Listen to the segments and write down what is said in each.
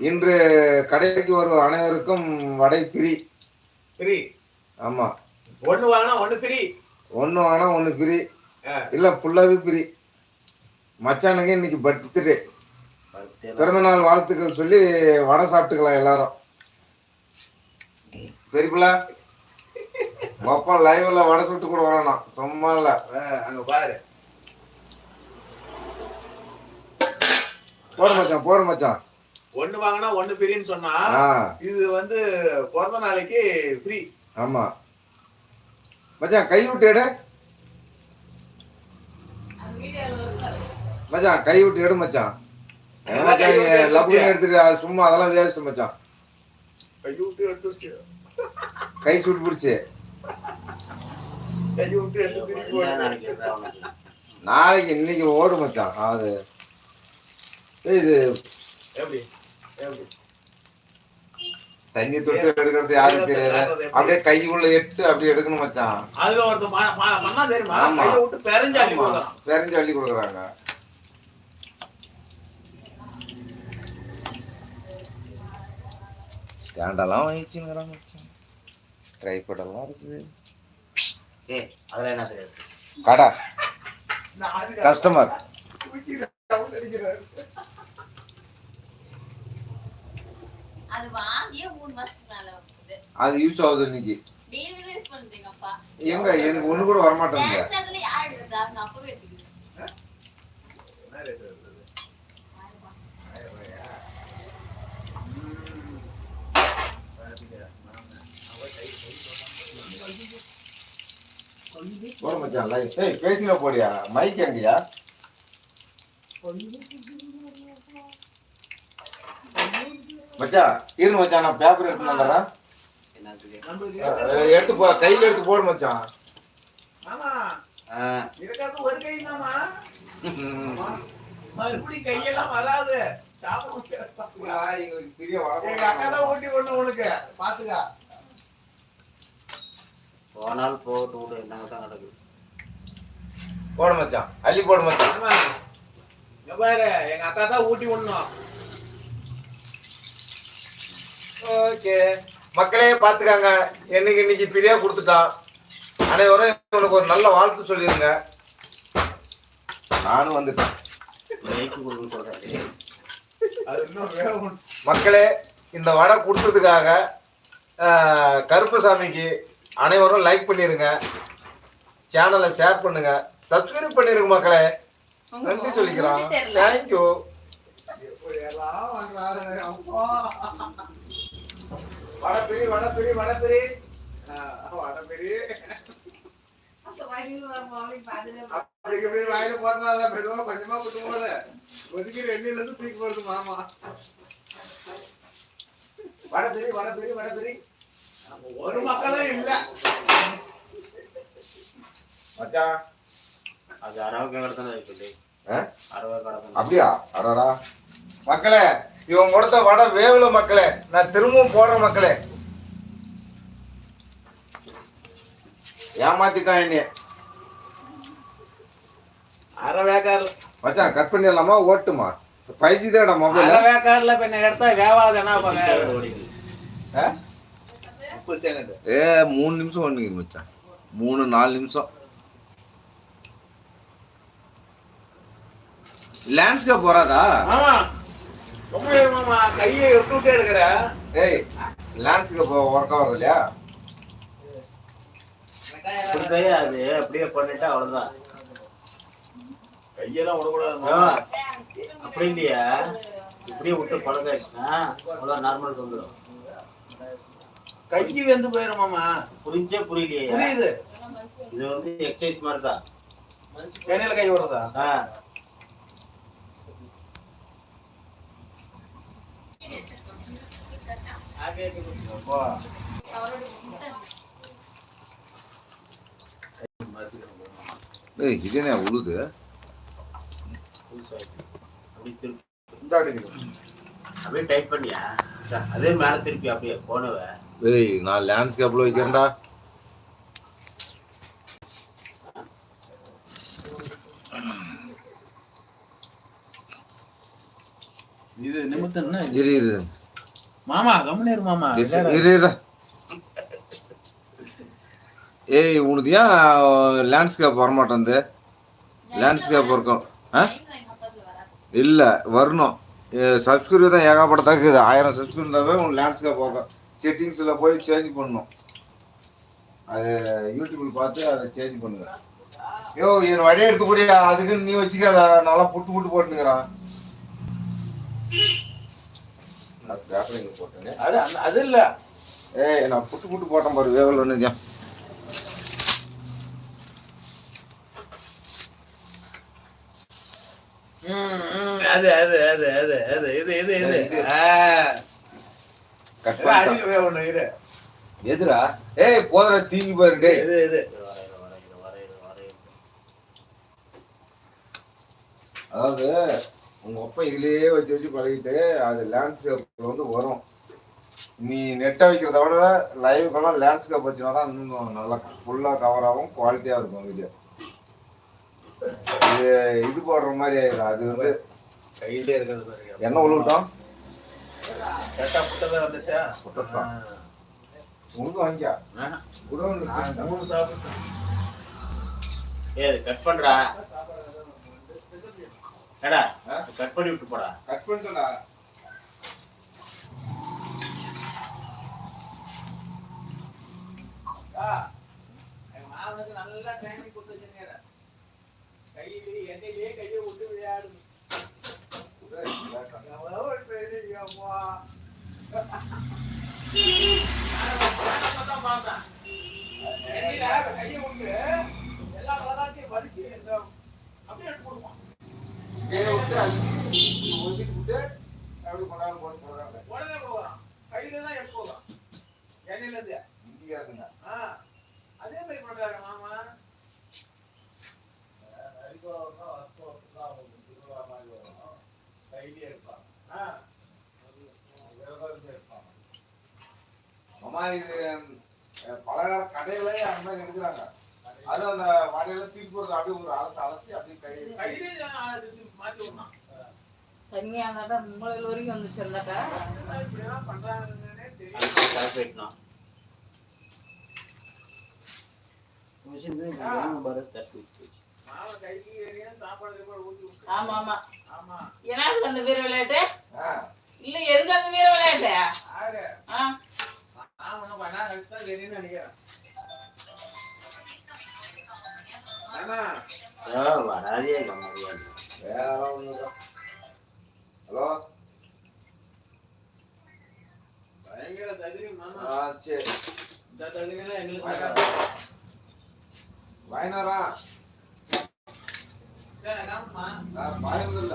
இன்று கடைக்கு வரும் அனைவருக்கும் வடை பிரி. ஃப்ரீ ஆமா. ஒண்ணு வாங்கினா ஒண்ணு ஃப்ரீ ஒன்று வாங்கினா ஒன்று பிரி. இல்ல ஃபுல்லாவே பிரி. மச்சானுக்கு இன்னைக்கு பர்த்டே. பிறந்த நாள் வாழ்த்துக்கள் சொல்லி வடை சாப்பிட்டுக்கலாம் எல்லாரும். பெரியப்பிள்ளா அப்பா லைவ்ல வடை சுட்டு கூட வரணும் சும்மா இல்ல. அங்க பாரு. போடு மச்சான் போடு மச்சான். ஒண்ணு வாங்கினா ஒண்ணு ஃப்ரீன்னு சொன்னா இது வந்து பிறந்த நாளைக்கு ஃப்ரீ ஆமா. மச்சான் கை விட்டு எடு. மச்சான் கை விட்டு எடு மச்சான். லவ்னு எடுத்துட்டு அது சும்மா அதெல்லாம் வேஸ்ட் மச்சான். கையை விட்டு எடுத்து கை சுட்டு பிடிச்சி. கையை விட்டு எடுத்து. நாளைக்கு இன்னைக்கு ஓடு மச்சான் அது இது எப்படி? தண்ணி தொட்டு எடுக்கிறது யாருக்கு தெரியாது அப்படியே கை உள்ள எட்டு அப்படியே எடுக்கணும் மச்சான். அதுல ஒருத்தன் ம- ம- பண்ணா தெரியுமா? ஆமா. விட்டு பெரஞ்சாலி ஆமா. கொடுக்கலாம் பெரஞ்சு அள்ளி கொடுக்குறாங்க. ஸ்டாண்டெல்லாம் வாங்கிச்சுங்கிறாங்க ட்ரைபோர்டெல்லாம் இருக்குது. ஏய் அதெல்லாம் என்ன தெரியாது கடை. நான் அது- கஸ்டமர் அது வாங்கியே மூணு மாசத்துக்கு மேல ஆகுது. அது யூஸ் ஆகுது இன்னைக்கு. எங்க எனக்கு ஒண்ணு கூட வரமாட்டேங்குது Dance ஆடுறதுல யார் எடுத்தா? உங்க அப்பாவே. என்ன வருது? போட மச்சான் ஏய் பேசின போடியா மைக் எங்கயா மச்சான் இரு மச்சான் நான் பேப்பர் எடுத்து வந்துடுறேன் எடுத்து போ கையில எடுத்து போடு மச்சான். ஒரு கை தானா மறுபடி கையெல்லாம் வராது. சாப்பிட முடியாது. பெரிய எங்க அக்கா தான் ஊட்டி ஒண்ணு உனக்கு. பாத்துக்கா. போனால் போட்டு விடு என்னங்க தான் நடக்குது. போடு மச்சான் அள்ளி போடு மச்சான். எங்க அக்கா தான் ஊட்டி விடணும். ஓகே. மக்களே பாத்துக்காங்க என்னைக்கு இன்னைக்கு பிரியா கொடுத்துட்டான் அனைவரும் உனக்கு ஒரு நல்ல வாழ்த்து சொல்லிருங்க. நானும் வந்துட்டேன். மக்களே இந்த வடை கொடுத்ததுக்காக கருப்பசாமிக்கு அனைவரும் லைக் பண்ணிருங்க. சேனலை ஷேர் பண்ணுங்க. சப்ஸ்கிரைப் பண்ணிருங்க மக்களே. நன்றி தெரியல. தேங்க்யூ வடப்பிரி வடப்பிரி வடப்பிரி வடபெரிய அப்ப வயிறு வரும் அப்படின்னு பார்த்துட்டு அப்படி இப்படி வாயில போடுறதா மெதுவா கொஞ்சமா விட்டு போடு ஒதுக்கி ரெண்டுல இருந்து தூக்கி போடுது மாமா. வடப்பிரி வடப்பிரி வடப்பிரி ஒரு மக்களும் இல்ல. மச்சான் அது அரவை கடத்தானே இருக்குது அப்படியா? அடடா. மக்களே இவன் கொடுத்த வடை வேவல மக்களே நான் திரும்பவும் போடுறேன் மக்களே. ஏமாத்திட்டான் என்னைய அரை வேக்காடுல மச்சான் கட் பண்ணிடலாமா? ஓட்டுமா? ஃபைவ் ஜி தான்டா மொபைல். அரை வேக்காடுல பின்ன எடுத்தா வேவாதுன்னா ஓடிக்குது முப்பது செகண்ட் ஏ மூணு நிமிஷம் ஒண்ணுங்க மச்சான். மூணு நாலு நிமிஷம். லேண்ட்ஸ்கேப் வராதா ஆமா ரொம்ப நேரம் மாமா கையை விட்டு விட்டு எடுக்கிற. ஏய் ஒர்க் ஆகுறது இல்லையா? அது அப்படியே பண்ணிட்டா அவ்வளோதான் கையெல்லாம் விடக்கூடாது. அப்படி இல்லையா. இப்படியே விட்டு பழகாச்சுன்னா அவ்வளோ நார்மலுக்கு வந்துடும் கை வெந்து போயிரும் மாமா. புரிஞ்சே புரியலையா. புரியுது. இது வந்து எக்ஸசைஸ் மாதிரி தான் கை விடுறதா ஆ அப்பா. ஏய் இது என்ன உழுது. அப்படியே டைப் பண்ணியா? அதே மேல திருப்பி அப்படியே போனவ. ஏய் நான் லேண்ட்ஸ்கேப்ல வைக்கிறேன்டா. இரு இரு. மாமா கம்முனேரு மாமா. இஸ்- இரு இரு. ஏய் உனக்கு ஏன் லேண்ட்ஸ்கேப் வரமாட்டேங்குது லேண்ட்ஸ்கேப் இருக்கும். ஆ. இல்லை வரணும். சப்ஸ்கிரைபர் தான் ஏகப்பட்டதாக இருக்குது. ஆயிரம் சப்ஸ்கிரைபர் இருந்தாவே உன் லேண்ட்ஸ்கேப் வரும் செட்டிங்ஸில் போய் சேஞ்ச் பண்ணணும். அது யூடியூப்பில் பார்த்து அதை சேஞ்ச் பண்ணுங்க. யோ என் வழியை எடுத்து கூடிய அதுக்கு நீ வச்சுக்காத. நல்லா புட்டு புட்டு போட்டுங்கிறான் நான் போட்டேனே அது அந்த- அது இல்ல. ஏய் நான் புட்டு புட்டு போட்டேன் பாரு வேவல் ஒன்று அது அது அது அது அது இது இது இது. கட் இரு எதுடா ஏய் போதுடா தீங்கி பாரு டேய். இது இது. அதாவது உங்க அப்பா இதுலயே வச்சு வச்சு பழகிட்டு அது லேண்ட்ஸ்கேப் வந்து வரும். நீ நெட்டை வைக்கிறத விட லைவுக்கெல்லாம் லேண்ட்ஸ்கேப் வச்சுனா தான் இன்னும் நல்லா ஃபுல்லாக கவர் ஆகும் குவாலிட்டியாக இருக்கும் வீடியோ இது இது போடுற மாதிரி ஆயிடும் அது வந்து கையிலே இருக்கிறது பாருங்க. என்ன உழுவிட்டோம் கரெக்டா புட்டதா வந்துச்சா? புட்டத்தான். உனக்கு வாங்கியா? மூணு சாப்பிட்டேன் ஏய் கட் பண்றா. ஏடா ஆ? கட் பண்ணி விட்டு போடா கட் பண்ணிட்டா எங்க மாமனுக்கு நல்லா ட்ரைனிங் கொடுத்து வச்சிருக்காரு கையிலே எண்ணெயிலேயே கையை விட்டு விளையாடுது எவ்வளோ ஒரு பெரிய ஐயோப்பா. நானும் தான் பார்த்தேன். எண்ணெயில கையை விட்டு எல்லா விளையாட்டையும் வலிச்சு இந்த அப்படியே எடுத்து போடுவான். கையை விட்டு அழுத்தி ஒதுக்கிட்டு விட்டு அப்படி போட்டு போடுறாங்க உடனே போகிறான் கையில தான் எடுத்து போகிறான் எண்ணெயில இருந்து ஆ, அதே மாதிரி பண்றாங்க மாமா கையிலே எடுப்பான் ஆ, விரதம் எடுப்பான் அம்மா இது பலகார கடையில அந்த மாதிரி எடுக்கிறாங்க. அது அந்த வடையில தூக்கி போடுறது அப்படியே ஒரு அலசி அலசி அப்படியே கை கையிலே மாத்தி விடணும் தண்ணியா இருந்தாட்டா மூளையில் வரைக்கும் வந்துச்சு என்ன இப்படிலாம் பண்றாங்கன்னே விட்டு ஆமா ஆமா. ஆமா என்னத்துக்கு அந்த வீர விளையாட்டு? இல்ல எதுக்கு அந்த வீர விளையாட்டு? நினைக்கிறேன். வராதே ஹலோ? பயங்கர தகுதி மாமா. சரி. இந்த தகுதியெல்லாம் எங்களுக்கு. நான் பயமில்ல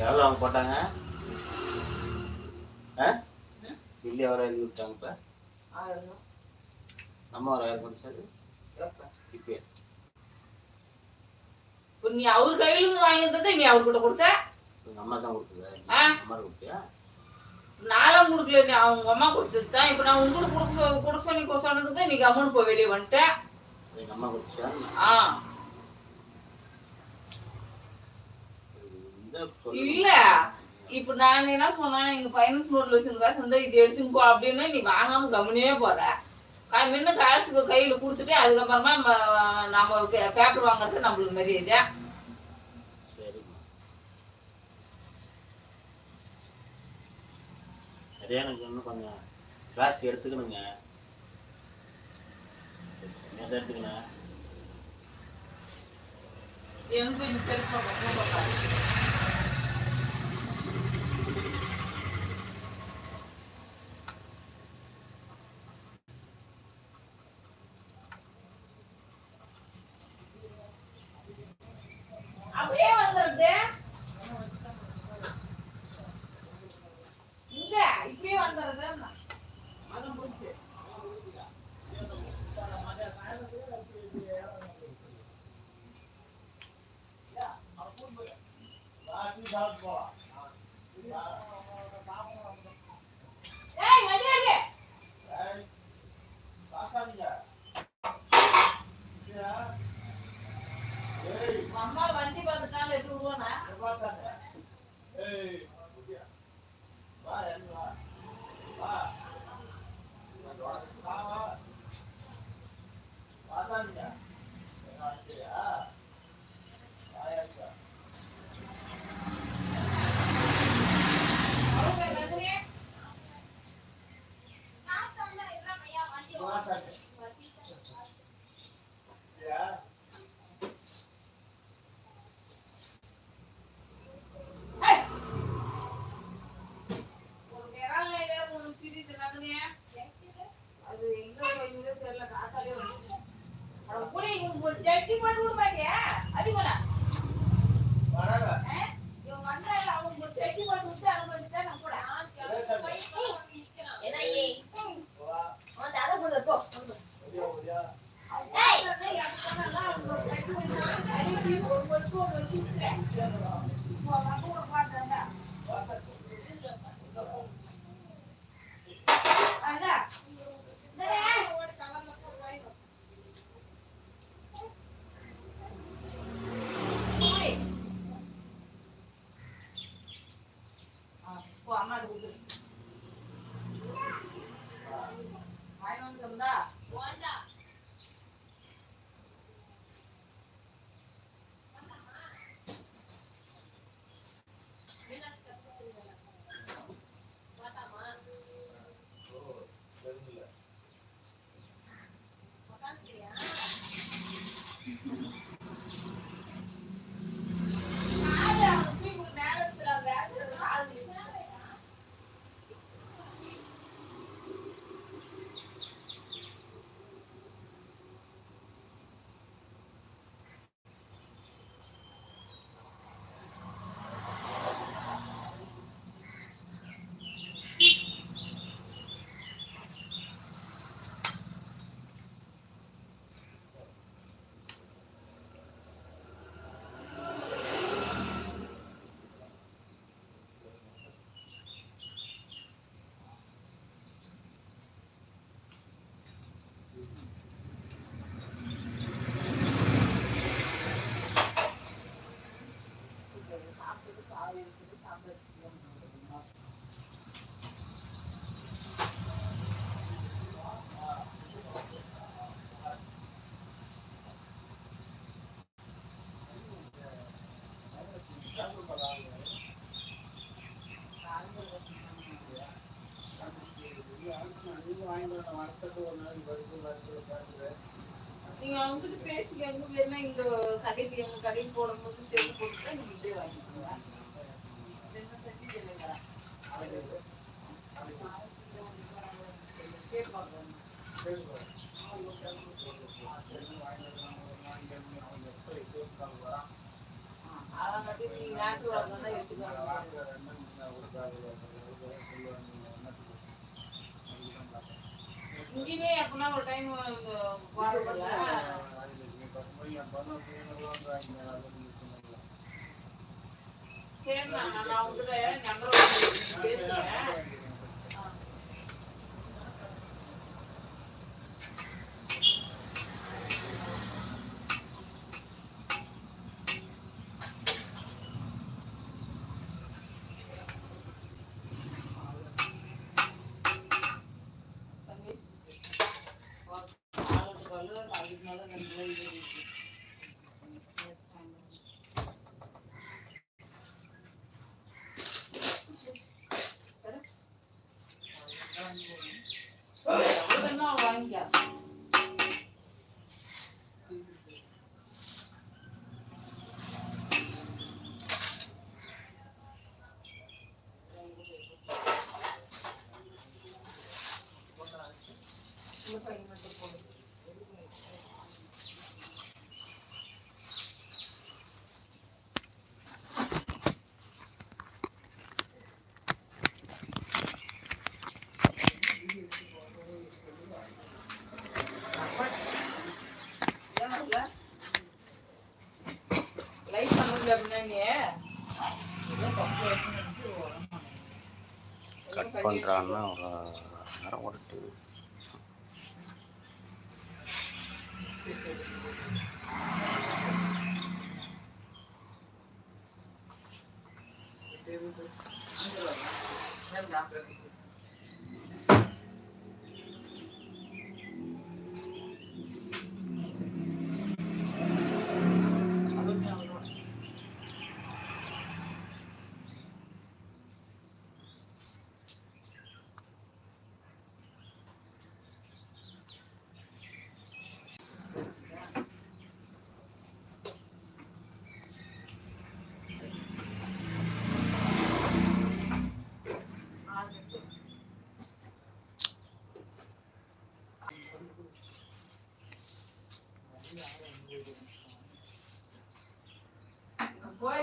எவ்வளோ அவங்க போட்டாங்க? ஆ? பில்லு எவ்வளோ எழுதி விட்டாங்க இப்போ? நம்ம ஒரு ஆயிரம் எப்ப? இப்போ நீ அவர் கையில இருந்து வாங்கிட்டதை நீ அவர்கிட்ட கொடுத்த? உங்க அம்மா தான் கொடுத்ததா? அம்மா கொடுத்தியா? நானும் கொடுக்கல நீ அவங்க அம்மா கொடுத்தது தான். இப்ப நான் உங்களுக்கு கொடுக்க கொடுக்க சொல்லி சொன்னதுக்கு நீ கம்முன்னு போய் வெளியே வந்துட்டேன் எங்க அம்மா கொடுத்துச்சா ஆ இந்த சொல்லு. இல்ல. இப்ப நான் என்ன சொன்னேன் எங்க பைனான்ஸ் நோட்ல வச்சிருந்தா சந்தா இது எடுத்துன்னு போ அப்படின்னு நீ வாங்காம கம்முனே போற. கா- முன்ன காசுக்கு கையில கொடுத்துட்டு அதுக்கப்புறமா நம்ம- பேப்பர் வாங்குறது நம்மளுக்கு மரியாதை சரிம்மா. நிறைய எனக்கு இன்னும் கொஞ்சம் கிளாஸ் எடுத்துக்கணுங்க. எடுத்துக்கணும்? எனக்கு கொஞ்சம் பெருசா பக்கம் பார்க்காது. அப்படியே வந்துருது இங்க இப்படியே வந்துருது அது முடிச்சு ஏய் வண்டி வண்டி அம்மா வண்டி பார்த்துட்டாலும் எட்டு விடுவானா அவங்க நந்தினி ஏய் ஒரு நிறால வேற ஒண்ணு திரியுது நந்தினி அது எங்க போயுதோ தெரியல காத்தாலே வந்து அட புடி இவன் ஒரு ஜட்டி பண்ணி விட மாட்டியா அதிகமா இவன் வந்தா அவன் ஒரு ஜட்டி பண்ணி விட்டு அனுப்பிட்டா நான் கூட என்ன ஏய் உன் தாத்தா கூட போ அம்மா கொடுத்துரு வாங்கி வந்தா நீங்க வந்துட்டு பேசி எங்க வேணா இந்த கடைக்கு எங்க கடைக்கு போடும்போது சேர்த்து போட்டுட்டா நீங்க இப்படியே வாங்கிக்கோங்க. என்ன செஞ்சு இல்லைங்களா கேட்பாங்க அதை மட்டும் நீங்க நாட்டு வரலாம் எடுத்து இங்கேயுமே எப்பனா ஒரு டைம் வாரத்தில். சரிண்ணா நான் நான் பேசுறேன். கட் பண்ணுறான்னா ஒரு நேரம் ஓடிட்டு போய்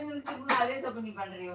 நிறுத்திக்கணும் அதே தப்பு நீ பண்றீங்க